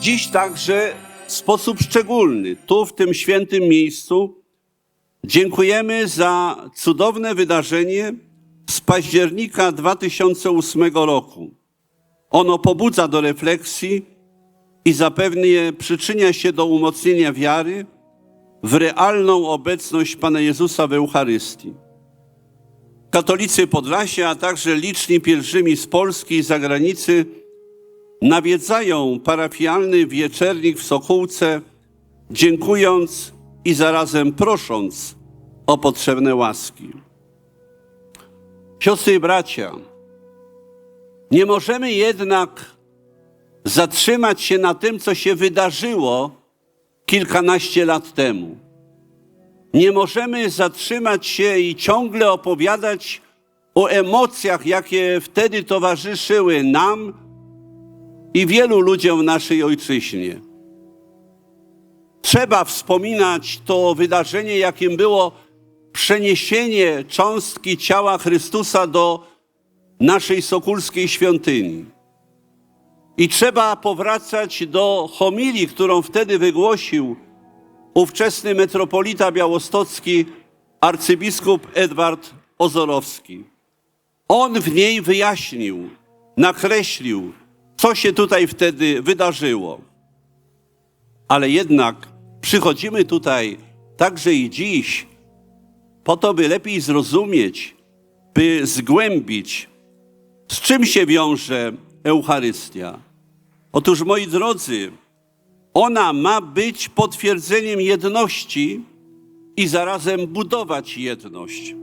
Dziś także w sposób szczególny, tu w tym świętym miejscu, dziękujemy za cudowne wydarzenie z października 2008 roku. Ono pobudza do refleksji i zapewne przyczynia się do umocnienia wiary w realną obecność Pana Jezusa w Eucharystii. Katolicy Podlasia, a także liczni pielgrzymi z Polski i zagranicy nawiedzają parafialny wieczernik w Sokółce, dziękując i zarazem prosząc o potrzebne łaski. Siostry i bracia, nie możemy jednak zatrzymać się na tym, co się wydarzyło kilkanaście lat temu. Nie możemy zatrzymać się i ciągle opowiadać o emocjach, jakie wtedy towarzyszyły nam i wielu ludziom naszej ojczyźnie. Trzeba wspominać to wydarzenie, jakim było przeniesienie cząstki ciała Chrystusa do naszej sokulskiej świątyni. I trzeba powracać do homilii, którą wtedy wygłosił ówczesny metropolita białostocki arcybiskup Edward Ozorowski. On w niej wyjaśnił, nakreślił, co się tutaj wtedy wydarzyło. Ale jednak przychodzimy tutaj także i dziś po to, by lepiej zrozumieć, by zgłębić, z czym się wiąże Eucharystia. Otóż, moi drodzy, ona ma być potwierdzeniem jedności i zarazem budować jedność.